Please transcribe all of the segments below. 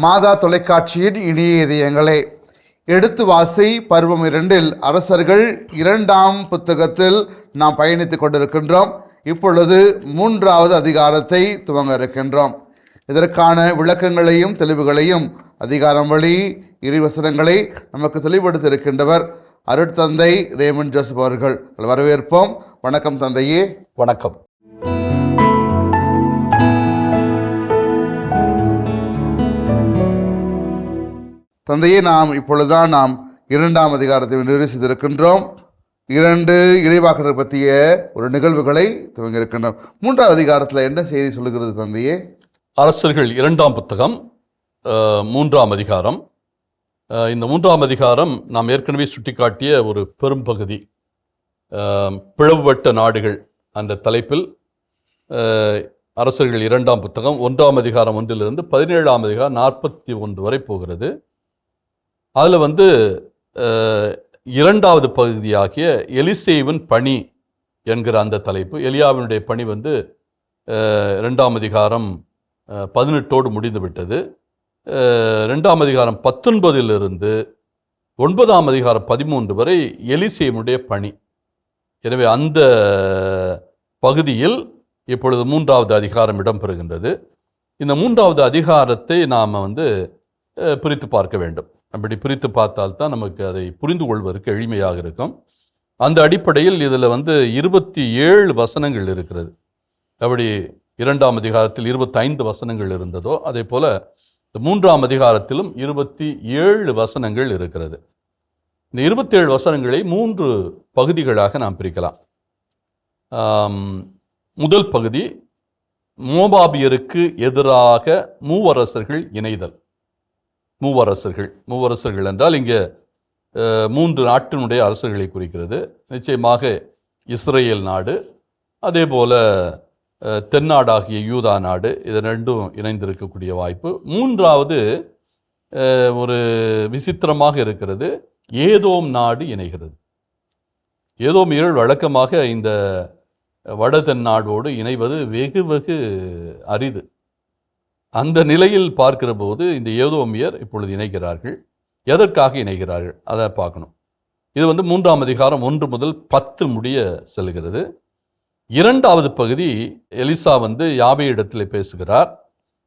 மாதா தொலைக்காட்சியின் இனிய இதயங்களே. எடுத்து வாசி பருவம் இரண்டில் அரசர்கள் இரண்டாம் புத்தகத்தில் நாம் பயணித்துக் கொண்டிருக்கின்றோம். இப்பொழுது மூன்றாவது அதிகாரத்தை துவங்க இருக்கின்றோம். இதற்கான விளக்கங்களையும் தெளிவுகளையும் அதிகாரம் வழி இருவசனங்களை நமக்கு தெளிவுபடுத்தி இருக்கின்றவர் அருட்தந்தை ரேமன் ஜோசப் அவர்கள். வரவேற்போம். வணக்கம் தந்தையே. வணக்கம். தந்தையே நாம் இப்பொழுதுதான் நாம் இரண்டாம் அதிகாரத்தை நிறைவு இரண்டு இறைவாக்கர்கள் பற்றிய ஒரு நிகழ்வுகளை துவங்கி இருக்கின்றோம் மூன்றாவது அதிகாரத்தில் என்ன செய்தி சொல்லுகிறது தந்தையே? அரசர்கள் இரண்டாம் புத்தகம் மூன்றாம் அதிகாரம். இந்த மூன்றாம் அதிகாரம் நாம் ஏற்கனவே சுட்டிக்காட்டிய ஒரு பெரும்பகுதி. பிளவுபட்ட நாடுகள் அந்த தலைப்பில் அரசர்கள் இரண்டாம் புத்தகம் ஒன்றாம் அதிகாரம் ஒன்றிலிருந்து பதினேழாம் அதிகாரம் நாற்பத்தி ஒன்று வரை போகிறது. அதில் வந்து இரண்டாவது பகுதியாகிய எலிசேவின் பணி என்கிற அந்த தலைப்பு. எலியாவினுடைய பணி வந்து ரெண்டாம் அதிகாரம் பதினெட்டோடு முடிந்து விட்டது. ரெண்டாம் அதிகாரம் பத்தொன்பதிலிருந்து ஒன்பதாம் அதிகாரம் பதிமூன்று வரை எலிசேவனுடைய பணி. எனவே அந்த பகுதியில் இப்பொழுது மூன்றாவது அதிகாரம் இடம்பெறுகின்றது. இந்த மூன்றாவது அதிகாரத்தை நாம் வந்து பிரித்து பார்க்க வேண்டும். அப்படி பிரித்து பார்த்தால்தான் நமக்கு அதை புரிந்து கொள்வதற்கு எளிமையாக இருக்கும். அந்த அடிப்படையில் இதில் வந்து இருபத்தி ஏழு வசனங்கள் இருக்கிறது. அப்படி இரண்டாம் அதிகாரத்தில் இருபத்தைந்து வசனங்கள் இருந்ததோ அதே போல் இந்த மூன்றாம் அதிகாரத்திலும் இருபத்தி ஏழு வசனங்கள் இருக்கிறது. இந்த இருபத்தேழு வசனங்களை மூன்று பகுதிகளாக நாம் பிரிக்கலாம். முதல் பகுதி மோபாபியருக்கு எதிராக மூவரசர்கள் இணைதல். மூவரசர்கள். மூவரசர்கள் என்றால் இங்கே மூன்று நாட்டினுடைய அரசர்களை குறிக்கிறது. நிச்சயமாக இஸ்ரேல் நாடு அதே போல் தென்னாடாகிய யூதா நாடு இது ரெண்டும் இணைந்திருக்கக்கூடிய வாய்ப்பு. மூன்றாவது ஒரு விசித்திரமாக இருக்கிறது ஏதோம் நாடு இணைகிறது. ஏதோமியர்கள் வழக்கமாக இந்த வட தென்னாடோடு இணைவது வெகு வெகு அரிது. அந்த நிலையில் பார்க்கிற போது இந்த ஏதோமியர் இப்பொழுது இணைகிறார்கள். எதற்காக இணைகிறார்கள்? அதை பார்க்கணும். இது வந்து மூன்றாம் அதிகாரம் ஒன்று முதல் பத்து முடிய செல்கிறது. இரண்டாவது பகுதி எலிசா வந்து யாவே இடத்தில் பேசுகிறார்.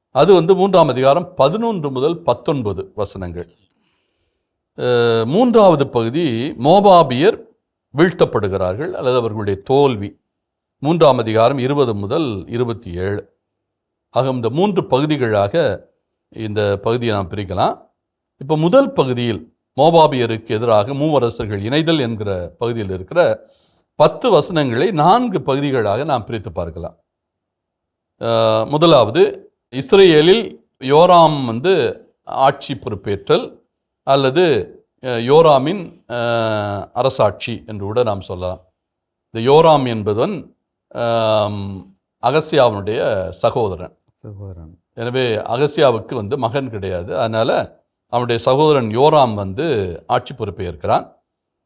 அது வந்து மூன்றாம் அதிகாரம் பதினொன்று முதல் பத்தொன்பது வசனங்கள். மூன்றாவது பகுதி மோபாபியர் வீழ்த்தப்படுகிறார்கள் அல்லது அவர்களுடைய தோல்வி. மூன்றாம் அதிகாரம் இருபது முதல் இருபத்தி ஏழு. ஆக இந்த மூன்று பகுதிகளாக இந்த பகுதியை நாம் பிரிக்கலாம். இப்போ முதல் பகுதியில் மோபாபியருக்கு எதிராக மூவரசர்கள் இணைதல் என்கிற பகுதியில் இருக்கிற பத்து வசனங்களை நான்கு பகுதிகளாக நாம் பிரித்து பார்க்கலாம். முதலாவது இஸ்ரேலில் யோராம் வந்து ஆட்சி பொறுப்பேற்றல் அல்லது யோராமின் அரசாட்சி என்று கூட நாம் சொல்லலாம். இந்த யோராம் என்பவன் அகசியாவனுடைய சகோதரன். சகோதரன். எனவே அகசியாவுக்கு வந்து மகன் கிடையாது. அதனால் அவனுடைய சகோதரன் யோராம் வந்து ஆட்சி பொறுப்பேற்கிறான்.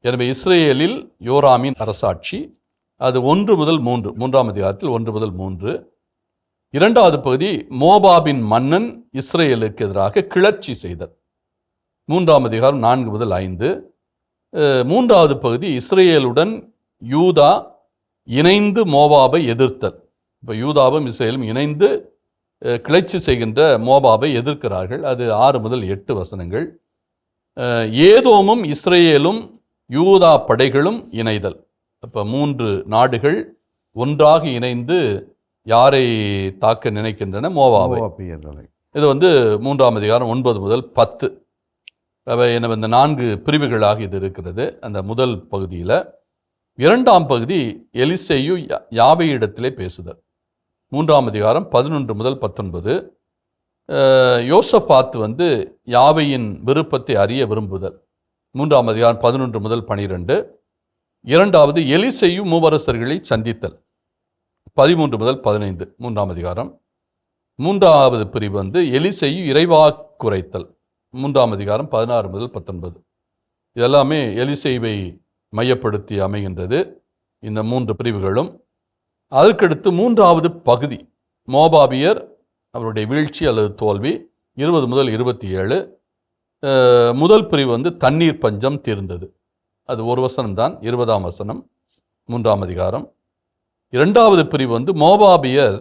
எனவே இஸ்ரேலில் யோராமின் அரசாட்சி அது ஒன்று முதல் மூன்று மூன்றாம் அதிகாரத்தில் ஒன்று முதல் மூன்று. இரண்டாவது பகுதி மோபாபின் மன்னன் இஸ்ரேலுக்கு எதிராக கிளர்ச்சி செய்தல். மூன்றாம் அதிகாரம் நான்கு முதல் ஐந்து. மூன்றாவது பகுதி இஸ்ரேலுடன் யூதா இணைந்து மோபாபை எதிர்த்தல். இப்போ யூதாவும் இஸ்ரேலும் இணைந்து கிளர்ச்சி செய்கின்ற மோபாபை எதிர்க்கிறார்கள். அது ஆறு முதல் எட்டு வசனங்கள். ஏதோமும் இஸ்ரேலும் யூதா படைகளும் இணைதல். இப்போ மூன்று நாடுகள் ஒன்றாக இணைந்து யாரை தாக்க நினைக்கின்றன? மோவாவை. இது வந்து மூன்றாம் அதிகாரம் ஒன்பது முதல் பத்து. அவை எனவே இந்த நான்கு பிரிவுகளாக இது இருக்கிறது. அந்த முதல் பகுதியில் இரண்டாம் பகுதி எலிசேயு யா- யாவை இடத்திலே பேசுதல். மூன்றாம் அதிகாரம் பதினொன்று முதல் பத்தொன்பது. அஹ், யோசபாத் வந்து யாவையின் விருப்பத்தை அறிய விரும்புதல்? மூன்றாம் அதிகாரம் பதினொன்று முதல் பனிரெண்டு. இரண்டாவது எலிசையும் மூவரசர்களை சந்தித்தல். பதிமூன்று முதல் பதினைந்து மூன்றாம் அதிகாரம். மூன்றாவது பிரிவு வந்து எலிசெய்யு இறைவாக்குரைத்தல் மூன்றாம் அதிகாரம் பதினாறு முதல் பத்தொன்பது. இதெல்லாமே எலிசெய்வை மையப்படுத்தி அமைகின்றது. இந்த மூன்று பிரிவுகளும் அதற்கடுத்து மூன்றாவது பகுதி மோபாபியர் அவருடைய வீழ்ச்சி அல்லது தோல்வி இருபது முதல் இருபத்தி ஏழு முதல் பிரிவு வந்து தண்ணீர் பஞ்சம் தீர்ந்தது. அது ஒரு வசனம் தான் இருபதாம் வசனம் மூன்றாம் அதிகாரம். இரண்டாவது பிரிவு வந்து மோபாபியர்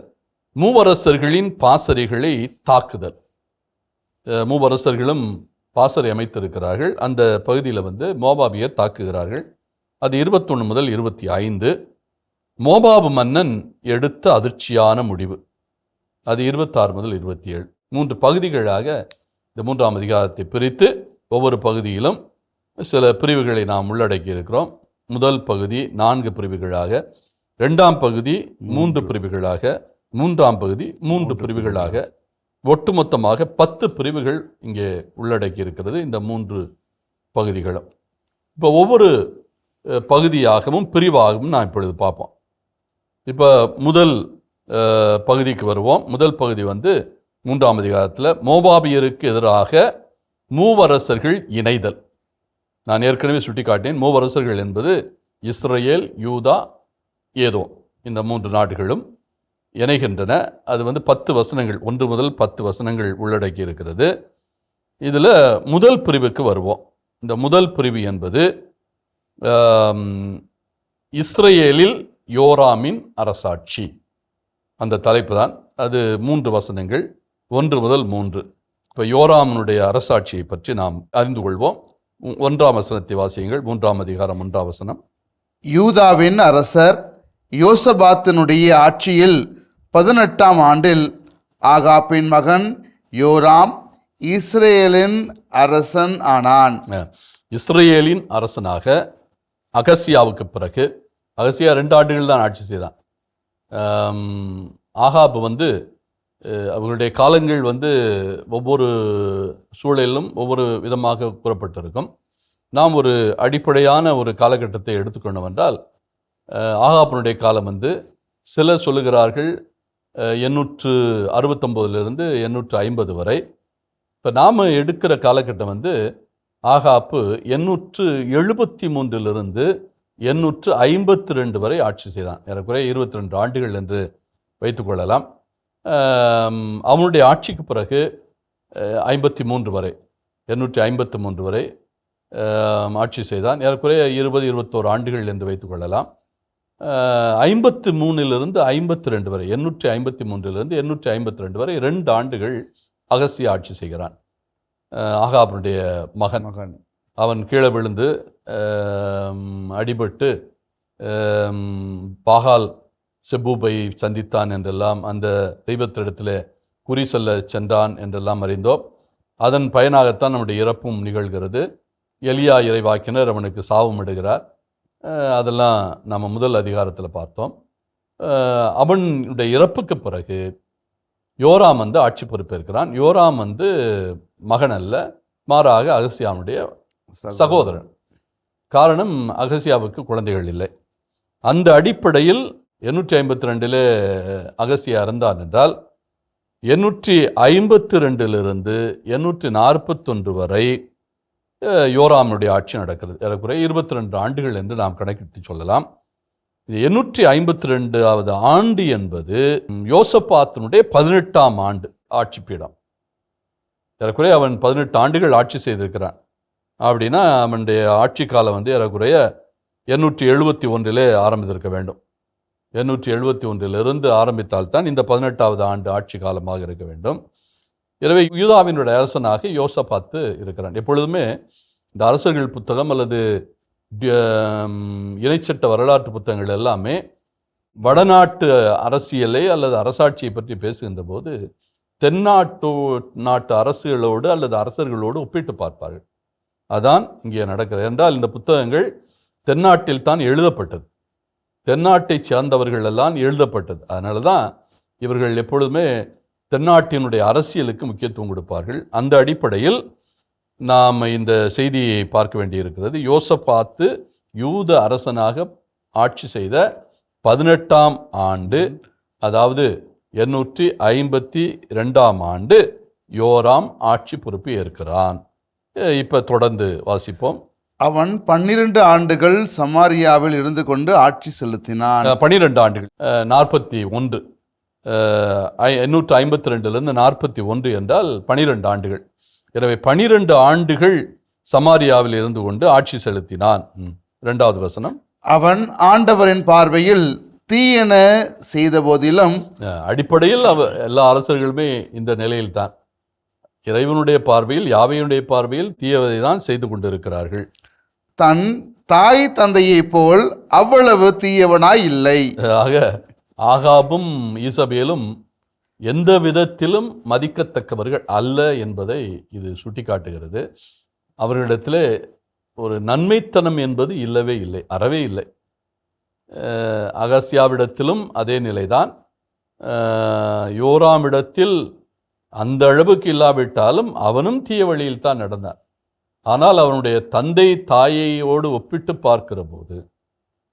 மூவரசர்களின் பாசறைகளை தாக்குதல். மூவரசர்களும் பாசறை அமைத்திருக்கிறார்கள். அந்த பகுதியில் வந்து மோபாபியர் தாக்குகிறார்கள். அது இருபத்தொன்று முதல் இருபத்தி ஐந்து. மோபாபு மன்னன் எடுத்த அதிர்ச்சியான முடிவு. அது இருபத்தாறு முதல் இருபத்தி ஏழு மூன்று பகுதிகளாக இந்த மூன்றாம் அதிகாரத்தை பிரித்து ஒவ்வொரு பகுதியிலும் சில பிரிவுகளை நாம் உள்ளடக்கி இருக்கிறோம். முதல் பகுதி நான்கு பிரிவுகளாக இரண்டாம் பகுதி மூன்று பிரிவுகளாக மூன்றாம் பகுதி மூன்று பிரிவுகளாக. ஒட்டுமொத்தமாக பத்து பிரிவுகள் இங்கே உள்ளடக்கி இருக்கிறது இந்த மூன்று பகுதிகளும். இப்போ ஒவ்வொரு பகுதியாகவும் பிரிவாகவும் நான் இப்பொழுது பார்ப்போம். இப்போ முதல் பகுதிக்கு வருவோம். முதல் பகுதி வந்து மூன்றாம் அதிகாரத்தில் மோபாபியருக்கு எதிராக மூவரசர்கள் இணைதல். நான் ஏற்கனவே சுட்டிக்காட்டேன் மூவரசர்கள் என்பது இஸ்ரேல் யூதா ஏதோ இந்த மூன்று நாடுகளும் இணைகின்றன. அது வந்து பத்து வசனங்கள் ஒன்று முதல் பத்து வசனங்கள் உள்ளடக்கி இருக்கிறது. இதில் முதல் பிரிவுக்கு வருவோம். இந்த முதல் பிரிவு என்பது இஸ்ரேலில் யோராமின் அரசாட்சி. அந்த தலைப்பு தான் அது மூன்று வசனங்கள். ஒன்று முதல் மூன்று. இப்போ யோராமனுடைய அரசாட்சியை பற்றி நாம் அறிந்து கொள்வோம். ஒன்றாம் வசனத்தை வாசியுங்கள். மூன்றாம் அதிகாரம் ஒன்றாம் வசனம். யூதாவின் அரசர் யோசபாத்தினுடைய ஆட்சியில் பதினெட்டாம் ஆண்டில் ஆகாப்பின் மகன் யோராம் இஸ்ரேலின் அரசன் ஆனான். இஸ்ரேலின் அரசனாக அகசியாவுக்கு பிறகு அகசியா ரெண்டு ஆண்டுகள் தான் ஆட்சி செய்தான். ஆகாப் வந்து அவர்களுடைய காலங்கள் வந்து ஒவ்வொரு சூழலிலும் ஒவ்வொரு விதமாக கூறப்பட்டிருக்கும். நாம் ஒரு அடிப்படையான ஒரு காலகட்டத்தை எடுத்துக்கொண்டோம் என்றால் ஆகாப்பினுடைய காலம் வந்து சிலர் சொல்லுகிறார்கள் எண்ணூற்று அறுபத்தொம்போதிலிருந்து எண்ணூற்று ஐம்பது வரை. இப்போ நாம் எடுக்கிற காலகட்டம் வந்து ஆகாப்பு எண்ணூற்று எழுபத்தி மூன்றிலிருந்து எண்ணூற்று ஐம்பத்தி ரெண்டு வரை ஆட்சி செய்தான். ஏறக்குறைய இருபத்தி ரெண்டு ஆண்டுகள் என்று வைத்துக்கொள்ளலாம் அவனுடைய ஆட்சிக்கு பிறகு ஐம்பத்தி மூன்று வரை எண்ணூற்றி ஐம்பத்தி மூன்று வரை ஆட்சி செய்தான். ஏறக்குறைய இருபது இருபத்தோரு ஆண்டுகள் என்று வைத்துக்கொள்ளலாம் ஐம்பத்து மூணிலிருந்து ஐம்பத்தி ரெண்டு வரை எண்ணூற்றி ஐம்பத்தி மூன்றிலிருந்து எண்ணூற்றி ஐம்பத்தி ரெண்டு வரை ரெண்டு ஆண்டுகள் அகசிய ஆட்சி செய்கிறான். ஆகா அவனுடைய மகன். மகன். அவன் கீழே விழுந்து அடிபட்டு பாகால் செபூபை சந்தித்தான் என்றெல்லாம் அந்த தெய்வத்திடத்தில் குறி செல்ல சென்றான் என்றெல்லாம் அறிந்தோம். அதன் பயனாகத்தான் நம்முடைய இறப்பும் நிகழ்கிறது. எலியா இறைவாக்கினர் அவனுக்கு சாவும் இடுகிறார். அதெல்லாம் நம்ம முதல் அதிகாரத்தில் பார்த்தோம். அவனுடைய இறப்புக்கு பிறகு யோராம் வந்து ஆட்சி பொறுப்பேற்கிறான். யோராம் வந்து மகன் அல்ல மாறாக அகசியானுடைய சகோதரன். காரணம் அகசியாவுக்கு குழந்தைகள் இல்லை. அந்த அடிப்படையில் எண்ணூற்றி ஐம்பத்தி ரெண்டில் அகசியா இருந்தான் என்றால் எண்ணூற்றி ஐம்பத்தி ரெண்டிலிருந்து எண்ணூற்றி நாற்பத்தொன்று வரை அஹ், யோராமுடைய ஆட்சி நடக்கிறது. ஏறக்குறைய இருபத்தி ரெண்டு ஆண்டுகள் என்று நாம் கணக்கிட்டு சொல்லலாம். இது எண்ணூற்றி ஐம்பத்தி ரெண்டாவது ஆண்டு என்பது யோசப்பாத்தனுடைய பதினெட்டாம் ஆண்டு ஆட்சி பீடம் ஏறக்குறைய அவன் பதினெட்டு ஆண்டுகள் ஆட்சி செய்திருக்கிறான். அப்படின்னா அவனுடைய ஆட்சி காலம் வந்து ஏறக்குறைய எண்ணூற்றி எழுபத்தி ஒன்றிலே ஆரம்பித்திருக்க வேண்டும். எண்ணூற்றி எழுபத்தி ஒன்றிலிருந்து ஆரம்பித்தால்தான் இந்த பதினெட்டாவது ஆண்டு ஆட்சி காலமாக இருக்க வேண்டும். எனவே யூதாவினுடைய அரசனாக யோசபாத்து இருக்கிறான். எப்பொழுதுமே இந்த அரசர்கள் புத்தகம் அல்லது இணைச்சட்ட வரலாற்று புத்தகங்கள் எல்லாமே வடநாட்டு அரசியலை அல்லது அரசாட்சியை பற்றி பேசுகின்ற போது தென்னாட்டு நாட்டு அரசுகளோடு அல்லது அரசர்களோடு ஒப்பிட்டு பார்ப்பார்கள். அதான் இங்கே நடக்கிறது. என்றால் இந்த புத்தகங்கள் தென்னாட்டில் தான் எழுதப்பட்டது. தென்னாட்டைச் சேர்ந்தவர்கள் எல்லாம் எழுதப்பட்டது. அதனால தான் இவர்கள் எப்பொழுதுமே தென்னாட்டினுடைய அரசியலுக்கு முக்கியத்துவம் கொடுப்பார்கள். அந்த அடிப்படையில் நாம் இந்த செய்தியை பார்க்க வேண்டியிருக்கிறது. யோசபாத்து யூத அரசனாக ஆட்சி செய்த பதினெட்டாம் ஆண்டு அதாவது எண்ணூற்றி ஐம்பத்தி ரெண்டாம் ஆண்டு யோராம் ஆட்சி பொறுப்பு ஏற்கிறான். இப்போ தொடர்ந்து வாசிப்போம். அவன் பன்னிரண்டு ஆண்டுகள் சமாரியாவில் இருந்து கொண்டு ஆட்சி செலுத்தினான். பனிரெண்டு ஆண்டுகள் நாற்பத்தி ஒன்று எண்ணூற்று ஐம்பத்தி ரெண்டுலேருந்து நாற்பத்தி ஒன்று என்றால் பனிரெண்டு ஆண்டுகள். எனவே பனிரெண்டு ஆண்டுகள் சமாரியாவில் இருந்து கொண்டு ஆட்சி செலுத்தினான். ம். இரண்டாவது வசனம். அவன் ஆண்டவரின் பார்வையில் தீயென செய்த போதிலும் அடிப்படையில் அவ எல்லா அரசர்களுமே இந்த நிலையில்தான். இறைவனுடைய பார்வையில் யாவையுடைய பார்வையில் தீயவதை தான் செய்து கொண்டிருக்கிறார்கள். தன் தாய் தந்தையைப் போல் அவ்வளவு தீயவனாய் இல்லை. ஆக ஆகாபும் ஈசபேலும் எந்த விதத்திலும் மதிக்கத்தக்கவர்கள் அல்ல என்பதை இது சுட்டிக்காட்டுகிறது. அவர்களிடத்திலே ஒரு நன்மைத்தனம் என்பது இல்லவே இல்லை அறவே இல்லை. அஹ் அகஸ்யாவிடத்திலும் அதே நிலைதான். யோராமிடத்தில் அந்த அளவுக்கு இல்லாவிட்டாலும் அவனும் தீய வழியில் தான் நடந்தான். ஆனால் அவனுடைய தந்தை தாயையோடு ஒப்பிட்டு பார்க்கிற போது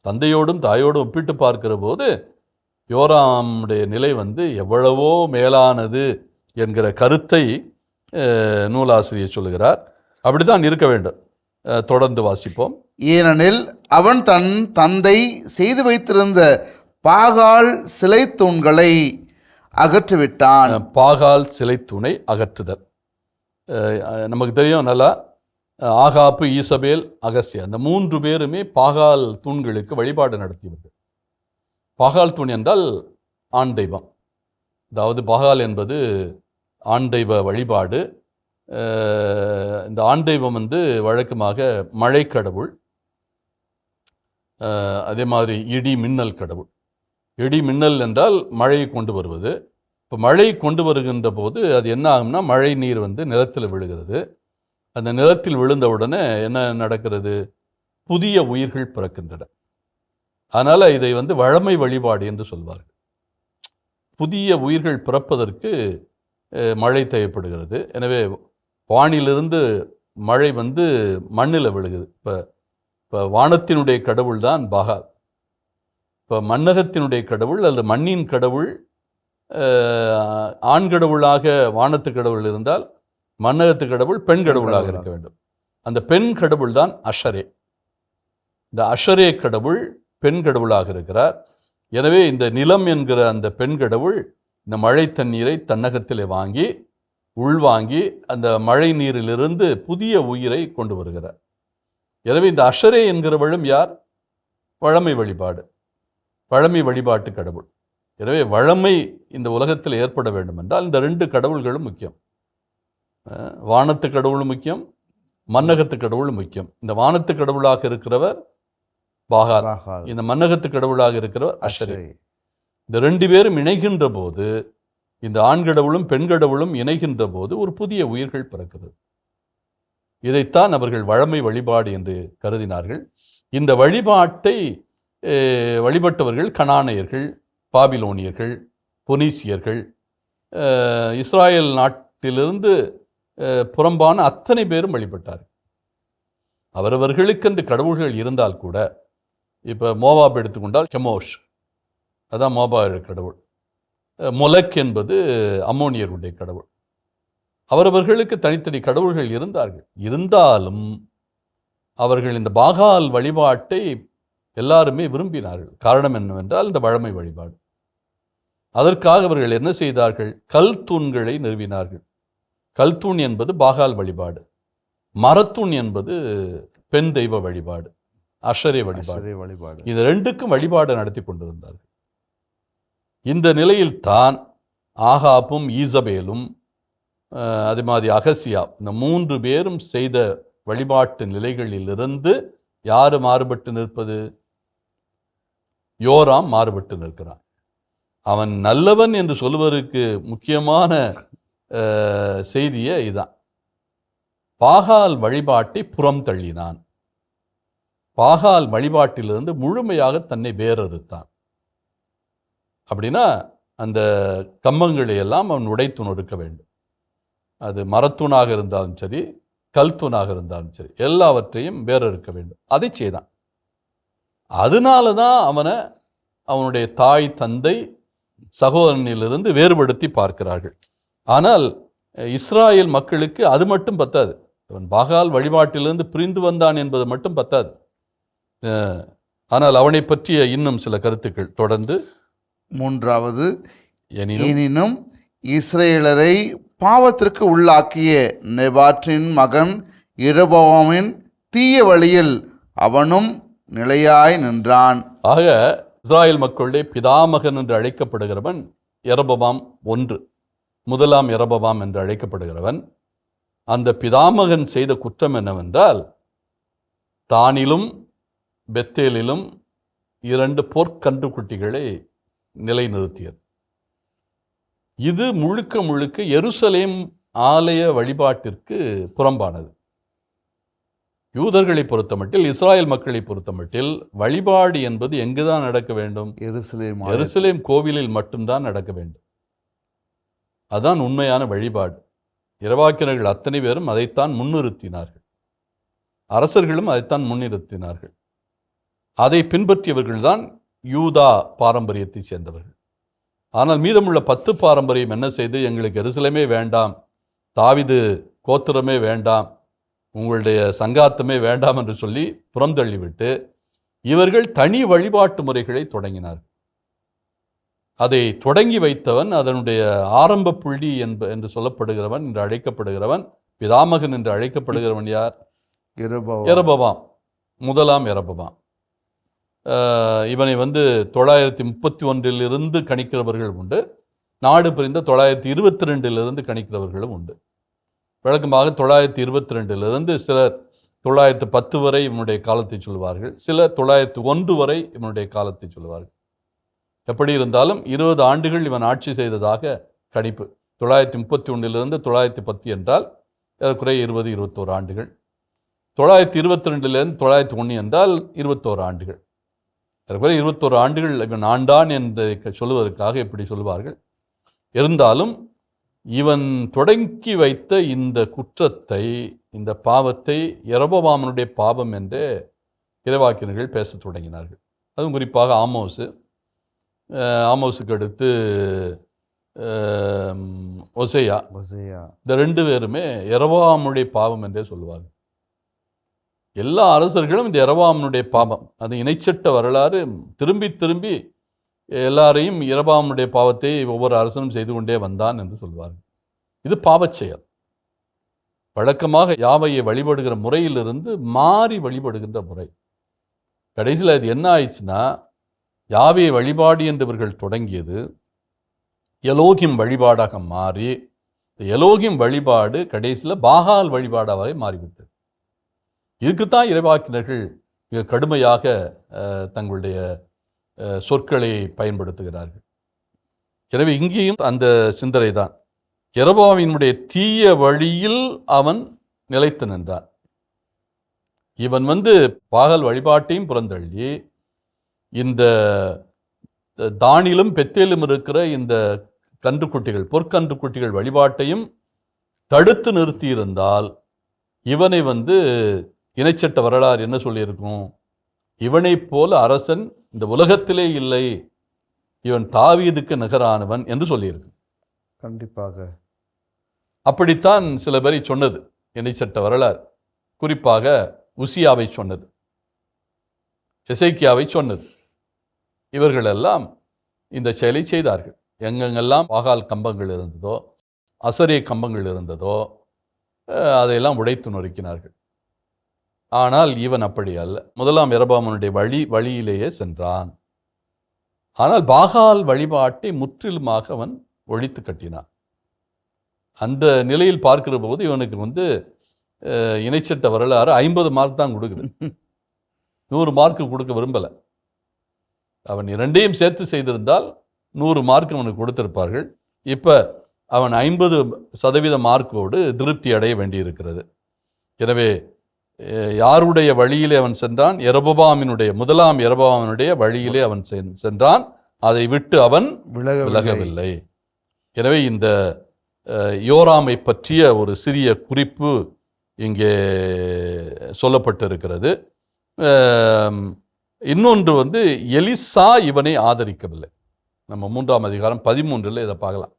தந்தையோடும் தாயோடும் ஒப்பிட்டு பார்க்கிற போது யோராமுடைய நிலை வந்து எவ்வளவோ மேலானது என்கிற கருத்தை நூலாசிரியர் சொல்லுகிறார். அப்படித்தான் இருக்க வேண்டும். தொடர்ந்து வாசிப்போம். ஏனெனில் அவன் தன் தந்தை செய்து வைத்திருந்த பாகால் சிலை தூண்களை அகற்றிவிட்டான். பாகால் சிலை துணை அகற்றுதல். நமக்கு தெரியும் நல்லா ஆகாப்பு ஈசபேல் அகசிய அந்த மூன்று பேருமே பாகால் தூண்களுக்கு வழிபாடு நடத்தியவர்கள். பாகால் தூண் என்றால் ஆண் தெய்வம். அதாவது பாகால் என்பது ஆண் தெய்வ வழிபாடு. இந்த ஆண் தெய்வம் வந்து வழக்கமாக மழை கடவுள் அதே மாதிரி இடி மின்னல் கடவுள். இடி மின்னல் என்றால் மழையை கொண்டு வருவது. இப்போ மழை கொண்டு வருகின்ற போது அது என்ன ஆகும்னா மழை நீர் வந்து நிலத்தில் விழுகிறது. அந்த நிலத்தில் விழுந்த உடனே என்ன நடக்கிறது? புதிய உயிர்கள் பிறக்கின்றன. அதனால் இதை வந்து வழமை வழிபாடு என்று சொல்வார்கள். புதிய உயிர்கள் பிறப்பதற்கு மழை தேவைப்படுகிறது. எனவே வானிலிருந்து மழை வந்து மண்ணில் விழுகுது. இப்போ இப்போ வானத்தினுடைய கடவுள் தான் பகால். இப்போ மன்னகத்தினுடைய கடவுள் அல்லது மண்ணின் கடவுள் ஆண் கடவுளாக வானத்து கடவுள் இருந்தால் மன்னகத்து கடவுள் பெண் கடவுளாக இருக்க வேண்டும். அந்த பெண் கடவுள் தான் அஷரே. இந்த அஷரே கடவுள் பெண் கடவுளாக இருக்கிறார். எனவே இந்த நிலம் என்கிற அந்த பெண் கடவுள் இந்த மழை தண்ணீரை தன்னகத்திலே வாங்கி உள்வாங்கி அந்த மழை நீரிலிருந்து புதிய உயிரை கொண்டு வருகிறார். எனவே இந்த அஷரே என்கிறவளும் யார்? வழமை வழிபாடு. வழமை வழிபாட்டு கடவுள். எனவே வழமை இந்த உலகத்தில் ஏற்பட வேண்டும் என்றால் இந்த ரெண்டு கடவுள்களும் முக்கியம். வானத்து கடவுளும் முக்கியம் மன்னகத்து கடவுளும் முக்கியம். இந்த வானத்து கடவுளாக இருக்கிறவர் பாகால், இந்த மன்னகத்து கடவுளாக இருக்கிறவர் அஷரே. இந்த ரெண்டு பேரும் இணைகின்ற போது இந்த ஆண் கடவுளும் பெண் கடவுளும் இணைகின்ற போது ஒரு புதிய உயிர்கள் பிறக்கிறது இதைத்தான் அவர்கள் வழமை வழிபாடு என்று கருதினார்கள். இந்த வழிபாட்டை வழிபட்டவர்கள் கனானையர்கள் பாபிலோனியர்கள் பொனீசியர்கள் இஸ்ராயல் நாட்டிலிருந்து புறம்பான அத்தனை பேரும் வழிபட்டார்கள். அவரவர்களுக்கென்று கடவுள்கள் இருந்தால் கூட இப்போ மோவாப் எடுத்துக்கொண்டால் கெமோஷ். அதான் மோபா கடவுள். மொலக் என்பது அம்மோனியருடைய கடவுள். அவரவர்களுக்கு தனித்தனி கடவுள்கள் இருந்தார்கள். இருந்தாலும் அவர்கள் இந்த பாகால் வழிபாட்டை எல்லாருமே விரும்பினார்கள். காரணம் என்னவென்றால் இந்த வழமை வழிபாடு. அதற்காக அவர்கள் என்ன செய்தார்கள்? கல் தூண்களை நிறுவினார்கள். கல் தூண் என்பது பாகால் வழிபாடு. மரத்தூண் என்பது பெண் தெய்வ வழிபாடு. அஷரே வழிபாடு. வழிபாடு. இது ரெண்டுக்கும் வழிபாடு நடத்தி கொண்டிருந்தார்கள். இந்த நிலையில் தான் ஆகாப்பும் ஈசபேலும் அதே மாதிரி அகசியா இந்த மூன்று பேரும் செய்த வழிபாட்டு நிலைகளிலிருந்து யார் மாறுபட்டு நிற்பது? யோராம் மாறுபட்டு நிற்கிறான். அவன் நல்லவன் என்று சொல்வதற்கு முக்கியமான செய்தியே இதுதான் பாகால் வழிபாட்டை புறம் தள்ளினான். பாகால் வழிபாட்டிலிருந்து முழுமையாக தன்னை வேறறுத்தான். அப்படின்னா அந்த கம்பங்களை எல்லாம் அவன் உடைத்து நொறுக்க வேண்டும். அது மரத்தூணாக இருந்தாலும் சரி கல்தூணாக இருந்தாலும் சரி எல்லாவற்றையும் வேறறுக்க வேண்டும். அதை செய்தான். அதனால தான் அவனை அவனுடைய தாய் தந்தை சகோதரனிலிருந்து வேறுபடுத்தி பார்க்கிறார்கள். ஆனால் இஸ்ராயேல் மக்களுக்கு அது மட்டும் பத்தாது. அவன் பாகால் வழிபாட்டிலிருந்து பிரிந்து வந்தான் என்பது மட்டும் பத்தாது. ஆனால் அவனை பற்றிய இன்னும் சில கருத்துக்கள் தொடர்ந்து மூன்றாவது எனினும் எனினும் இஸ்ரேலரை பாவத்திற்கு உள்ளாக்கிய நெபாற்றின் மகன் இரபோவாமின் தீய வழியில் அவனும் நிலையாய் நின்றான். ஆக இஸ்ராயல் மக்களுடைய பிதாமகன் என்று அழைக்கப்படுகிறவன் எரபபாம் ஒன்று. முதலாம் எரபபாம் என்று அழைக்கப்படுகிறவன். அந்த பிதாமகன் செய்த குற்றம் என்னவென்றால் தானிலும் பெத்தேலிலும் இரண்டு போர்க்கன்றுக்குட்டிகளை நிலைநிறுத்தியது. இது முழுக்க முழுக்க எருசலேம் ஆலய வழிபாட்டிற்கு புறம்பானது. யூதர்களை பொறுத்தமட்டில் இஸ்ராயேல் மக்களை பொறுத்தமட்டில் வழிபாடு என்பது எங்குதான் நடக்க வேண்டும்? எருசலேம் எருசலேம் கோவிலில் மட்டும்தான் நடக்க வேண்டும். அதான் உண்மையான வழிபாடு. இரவாக்கினர்கள் அத்தனை பேரும் அதைத்தான் முன்னிறுத்தினார்கள். அரசர்களும் அதைத்தான் முன்னிறுத்தினார்கள். அதை பின்பற்றியவர்கள்தான் யூதா பாரம்பரியத்தைச் சேர்ந்தவர்கள். ஆனால் மீதமுள்ள பத்து பாரம்பரியம் என்ன செய்து? எங்களுக்கு எருசலேமே வேண்டாம் தாவிது கோத்திரமே வேண்டாம் உங்களுடைய சங்காத்தமே வேண்டாம் என்று சொல்லி புறந்தள்ளிவிட்டு இவர்கள் தனி வழிபாட்டு முறைகளை தொடங்கினார்கள் அதை தொடங்கி வைத்தவன் அதனுடைய ஆரம்ப புள்ளி என்ப என்று சொல்லப்படுகிறவன் என்று அழைக்கப்படுகிறவன் பிதாமகன் என்று அழைக்கப்படுகிறவன் யார்? எரபபாம் முதலாம் அஹ் இவனை வந்து தொள்ளாயிரத்தி முப்பத்தி ஒன்றிலிருந்து கணிக்கிறவர்கள் உண்டு. நாடு பிரிந்த தொள்ளாயிரத்தி இருபத்தி ரெண்டிலிருந்து கணிக்கிறவர்களும் உண்டு. வழக்கமாக தொள்ளாயிரத்தி இருபத்தி ரெண்டிலிருந்து சிலர் தொள்ளாயிரத்து பத்து வரை இவனுடைய காலத்தை சொல்வார்கள். சிலர் தொள்ளாயிரத்து ஒன்று வரை இவனுடைய காலத்தை சொல்வார்கள். எப்படி இருந்தாலும் இருபது ஆண்டுகள் இவன் ஆட்சி செய்ததாக கணிப்பு. தொள்ளாயிரத்தி முப்பத்தி ஒன்றிலிருந்து தொள்ளாயிரத்தி பத்து என்றால் ஏறக்குறைய இருபது இருபத்தோரு ஆண்டுகள். தொள்ளாயிரத்தி இருபத்தி ரெண்டுலேருந்து தொள்ளாயிரத்தி ஒன்று என்றால் இருபத்தோரு ஆண்டுகள். ஏறக்குறைய இருபத்தோரு ஆண்டுகள் இவன் ஆண்டான் என்று சொல்வதற்காக இப்படி சொல்வார்கள்? இருந்தாலும் இவன் தொடங்கி வைத்த இந்த குற்றத்தை இந்த பாவத்தை எரபவாமனுடைய பாவம் என்றே இறைவாக்கினர்கள் பேசத் தொடங்கினார்கள். அதுவும் குறிப்பாக ஆமோஸு அஹ் ஆமோஸுக்கு அடுத்து ஒசேயா. ஒசேயா. இந்த ரெண்டு பேருமே எரவாமுடைய பாவம் என்றே சொல்லுவார்கள். எல்லா அரசர்களும் இந்த எரவாமனுடைய பாவம். அது இணைச்சட்ட வரலாறு. திரும்பி திரும்பி எல்லாரையும் இரபாமுடைய பாவத்தை ஒவ்வொரு அரசனும் செய்து கொண்டே வந்தான் என்று சொல்வார்கள். இது பாவச் செயல். வழக்கமாக யாவையை வழிபடுகிற முறையிலிருந்து மாறி வழிபடுகின்ற முறை. கடைசியில் அது என்ன ஆயிடுச்சுன்னா யாவையை வழிபாடு என்று இவர்கள் தொடங்கியது எலோகிம் வழிபாடாக மாறி இந்த எலோகிம் வழிபாடு கடைசியில் பாகால் வழிபாடாகவே மாறிவிட்டது. இதுக்குத்தான் இறைவாக்கினர்கள் மிக கடுமையாக தங்களுடைய சொற்களை பயன்படுத்துகிறார்கள். எனவே இங்கேயும் அந்த சிந்தனை தான். எரபாவினுடைய தீய வழியில் அவன் நிலைத்து நின்றான். இவன் வந்து பாகல் வழிபாட்டையும் புறந்தள்ளி இந்த தானிலும் பெத்தேலும் இருக்கிற இந்த கன்றுக்குட்டிகள் பொற்கன்றுக்குட்டிகள் வழிபாட்டையும் தடுத்து நிறுத்தியிருந்தால் இவனை வந்து இணைச்சட்ட வரலாறு என்ன சொல்லியிருக்கும்? இவனைப் போல அரசன் இந்த உலகத்திலே இல்லை. இவன் தாவீதுக்கு நிகரானவன் என்று சொல்லியிருக்கு. கண்டிப்பாக. அப்படித்தான் சில பேரை சொன்னது. இணைச்சட்ட வரலாறு. குறிப்பாக உசியாவை சொன்னது. எசைக்கியாவை சொன்னது. இவர்களெல்லாம் இந்த செயலை செய்தார்கள். எங்கெங்கெல்லாம் பாகால் கம்பங்கள் இருந்ததோ அசரே கம்பங்கள் இருந்ததோ அதையெல்லாம் உடைத்து நொறுக்கினார்கள். ஆனால் இவன் அப்படி அல்ல. முதலாம் இரபாமனுடைய வழி வழியிலேயே சென்றான். ஆனால் பாகால் வழிபாட்டை முற்றிலுமாக அவன் ஒழித்து கட்டினான். அந்த நிலையில் பார்க்கிற போது இவனுக்கு வந்து இணைச்சட்ட வரலாறு ஐம்பது மார்க் தான் கொடுக்குது. நூறு மார்க் கொடுக்க விரும்பலை. அவன் இரண்டையும் சேர்த்து செய்திருந்தால் நூறு மார்க் அவனுக்கு கொடுத்திருப்பார்கள். இப்போ அவன் ஐம்பது சதவீத மார்க்கோடு திருப்தி அடைய வேண்டியிருக்கிறது. எனவே யாருடைய வழியிலே அவன் சென்றான்? எரபபாமினுடைய முதலாம் எரபபாமினுடைய வழியிலே அவன் சென்- சென்றான். அதை விட்டு அவன் விலகவில்லை. விலகவில்லை. எனவே இந்த யோராமை பற்றிய ஒரு சிறிய குறிப்பு இங்கே சொல்லப்பட்டிருக்கிறது. இன்னொன்று வந்து எலிசா இவனை ஆதரிக்கவில்லை. நம்ம மூன்றாம் அதிகாரம் பதிமூன்றில் இதை பார்க்கலாம்.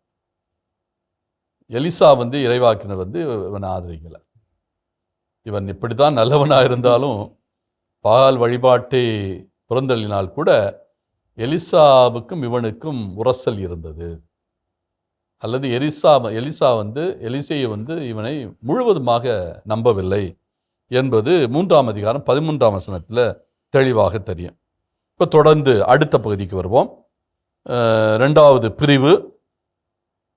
எலிசா வந்து இறைவாக்கினர் வந்து இவனை ஆதரிக்கலை. இவன் இப்படித்தான் நல்லவனாக இருந்தாலும் பால் வழிபாட்டை புறந்தள்ளினால் கூட எலிசாவுக்கும் இவனுக்கும் உரசல் இருந்தது. அல்லது எலிசா எலிசா வந்து எலிசையை வந்து இவனை முழுவதுமாக நம்பவில்லை என்பது மூன்றாம் அதிகாரம் பதிமூன்றாம் வசனத்தில் தெளிவாக தெரியும். இப்போ தொடர்ந்து அடுத்த பகுதிக்கு வருவோம். ரெண்டாவது பிரிவு.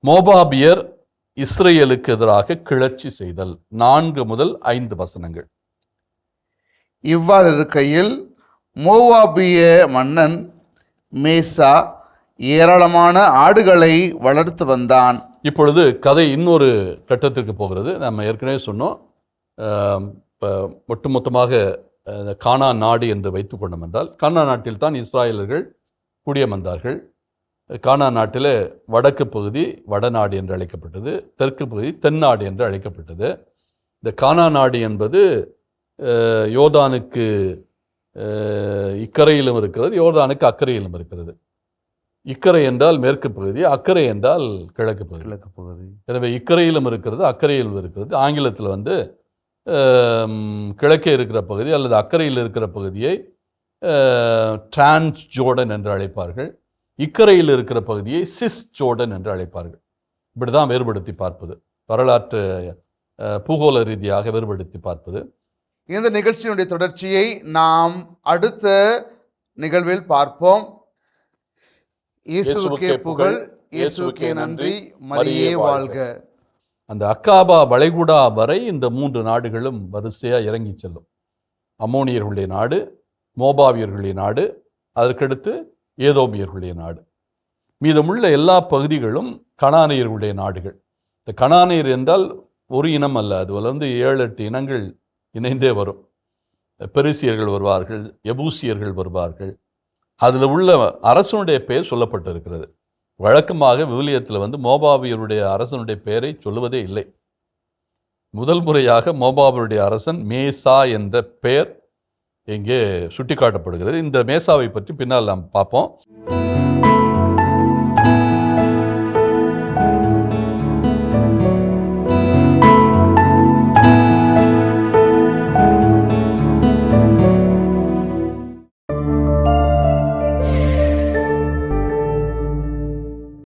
மோபாபியர் இஸ்ரேலுக்கு எதிராக கிளர்ச்சி செய்தல். நான்கு முதல் ஐந்து வசனங்கள். இவ்வாறு இருக்கையில் மோவாபிய மன்னன் மேசா ஏராளமான ஆடுகளை வளர்த்து வந்தான். இப்பொழுது கதை இன்னொரு கட்டத்திற்கு போகிறது. நம்ம ஏற்கனவே சொன்னோம். இப்ப ஒட்டுமொத்தமாக கானா நாடு என்று வைத்துக்கொண்டோம் என்றால் கானா நாட்டில் தான் இஸ்ராயலர்கள் குடியமர்ந்தார்கள். கானா நாட்டில் வடக்கு பகுதி வடநாடு என்று அழைக்கப்பட்டது தெற்கு பகுதி தென்னாடு என்று அழைக்கப்பட்டது. இந்த கானா நாடு என்பது அஹ், இக்கரையிலும் இருக்கிறது யோர்தானுக்கு அக்கறையிலும் இருக்கிறது. இக்கரை என்றால் மேற்கு பகுதி அக்கறை என்றால் கிழக்கு பகுதி. கிழக்கு பகுதி. எனவே இக்கரையிலும் இருக்கிறது அக்கறையிலும் இருக்கிறது. ஆங்கிலத்தில் வந்து கிழக்கே இருக்கிற பகுதி அல்லது அக்கறையில் இருக்கிற பகுதியை டிரான்ஸ் ஜோர்டன் என்று அழைப்பார்கள். இக்கரையில் இருக்கிற பகுதியை சிஸ் ஜோர்டன் என்று அழைப்பார்கள். இப்படி தான் வேறுபடுத்தி பார்ப்பது. வரலாற்று பூகோள ரீதியாக வேறுபடுத்தி பார்ப்பது. இந்த நிகழ்ச்சியினுடைய தொடர்ச்சியை நாம் அடுத்த நிகழ்வில் பார்ப்போம். இயேசுவுக்கே புகழ் இயேசுவுக்கே நன்றி மரியே வாழ்க. அந்த அக்காபா வளைகுடா வரை இந்த மூன்று நாடுகளும் வரிசையாக இறங்கி செல்லும். அம்மோனியர்களுடைய நாடு மோபாவியர்களுடைய நாடு அதற்கடுத்து ஏதோமியர்களுடைய நாடு. மீதமுள்ள எல்லா பகுதிகளும் கணானியர்களுடைய நாடுகள். இந்த கணானியர் என்றால் ஒரு இனம் அல்ல அது வந்து ஏழு எட்டு இனங்கள் இணைந்தே வரும். பெருசியர்கள் வருவார்கள் எபூசியர்கள் வருவார்கள். அதில் உள்ள அரசனுடைய பெயர் சொல்லப்பட்டிருக்கிறது. வழக்கமாக விவிலியத்தில் வந்து மோபாபியருடைய அரசனுடைய பெயரை சொல்லுவதே இல்லை. முதல் முறையாக மோபாபியருடைய அரசன் மேசா என்ற பெயர் இங்கே சுட்டிக்காட்டப்படுகிறது. இந்த மேசாவை பற்றி பின்னால் நாம் பார்ப்போம்.